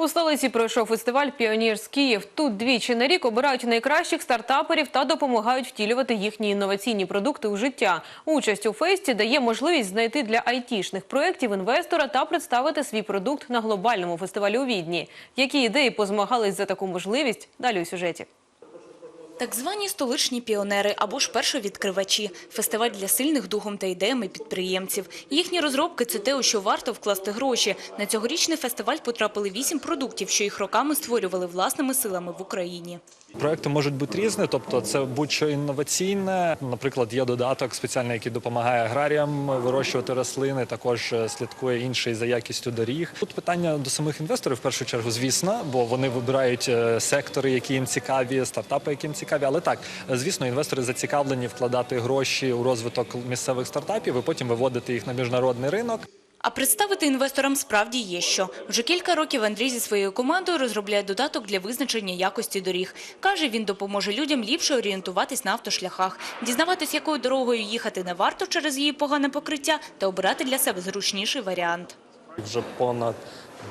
У столиці пройшов фестиваль Піонірс Київ. Тут двічі на рік обирають найкращих стартаперів та допомагають втілювати їхні інноваційні продукти у життя. Участь у фесті дає можливість знайти для айтішних проєктів інвестора та представити свій продукт на глобальному фестивалі у Відні. Які ідеї позмагались за таку можливість? Далі у сюжеті. Так звані столичні піонери або ж першовідкривачі – фестиваль для сильних духом та ідеями підприємців. Їхні розробки – це те, у що варто вкласти гроші. На цьогорічний фестиваль потрапили вісім продуктів, що їх роками створювали власними силами в Україні. Проекти можуть бути різні, тобто це будь-що інноваційне. Наприклад, є додаток спеціальний, який допомагає аграріям вирощувати рослини. Також е, слідкує інший за якістю доріг. Тут питання до самих інвесторів в першу чергу, звісно, бо вони вибирають е, сектори, які їм цікаві, стартапи, які їм цікаві. Але так, звісно, інвестори зацікавлені вкладати гроші у розвиток місцевих стартапів і потім виводити їх на міжнародний ринок. А представити інвесторам справді є що. Вже кілька років Андрій зі своєю командою розробляє додаток для визначення якості доріг. Каже, він допоможе людям ліпше орієнтуватись на автошляхах, дізнаватись, якою дорогою їхати не варто через її погане покриття та обирати для себе зручніший варіант. Вже понад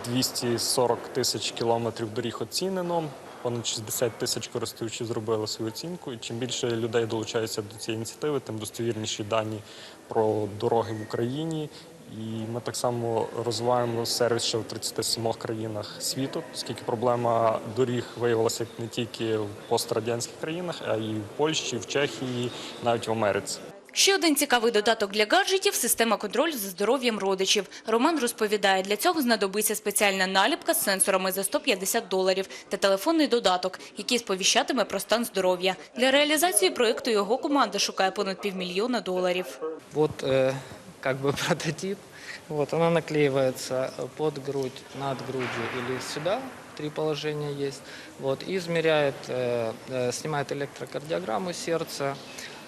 240 тисяч кілометрів доріг оцінено. Понад 60 тисяч користувачів зробили свою оцінку. І чим більше людей долучається до цієї ініціативи, тим достовірніші дані про дороги в Україні. І ми так само розвиваємо сервіс ще в 37 країнах світу, оскільки проблема доріг виявилася не тільки в пострадянських країнах, а й в Польщі, в Чехії, навіть в Америці. Ще один цікавий додаток для гаджетів – система контролю за здоров'ям родичів. Роман розповідає, для цього знадобиться спеціальна наліпка з сенсорами за 150 доларів та телефонний додаток, який сповіщатиме про стан здоров'я. Для реалізації проєкту його команда шукає понад півмільйона доларів. Вот э, как бы прототип. Вот она наклеивается под грудь, над грудью или сюда. Три положения есть. Вот и измеряет, э, э, снимает электрокардиограмму сердца,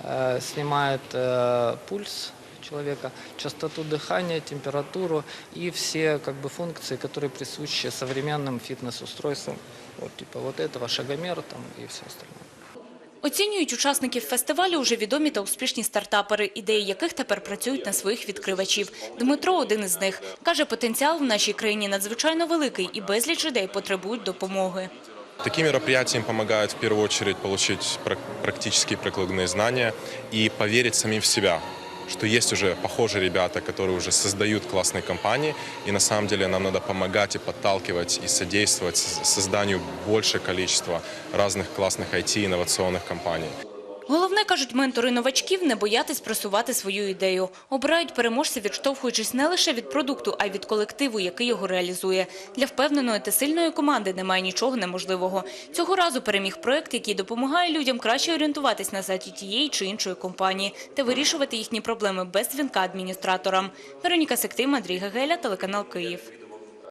э, снимает э, пульс человека, частоту дыхания, температуру и все как бы функции, которые присущи современным фитнес-устройствам. Вот типа вот этого шагомер там и все остальное. Оцінюють учасників фестивалю уже відомі та успішні стартапери, ідеї яких тепер працюють на своїх відкривачів. Дмитро – один із них. Каже, потенціал в нашій країні надзвичайно великий і безліч людей потребують допомоги. Такие мероприятия им помогают в первую очередь получить прак- практические прикладные знания и поверить самим в себя, что есть уже похожие ребята, которые уже создают классные компании, и на самом деле нам надо помогать и подталкивать и содействовать с- созданию большего количества разных классных IT-инновационных компаний. Головне, кажуть ментори новачків, не боятись просувати свою ідею. Обирають переможця, відштовхуючись не лише від продукту, а й від колективу, який його реалізує. Для впевненої та сильної команди немає нічого неможливого. Цього разу переміг проект, який допомагає людям краще орієнтуватись на сайті тієї чи іншої компанії та вирішувати їхні проблеми без дзвінка адміністраторам. Вероніка Сектим, Андрій Гегеля, телеканал Київ.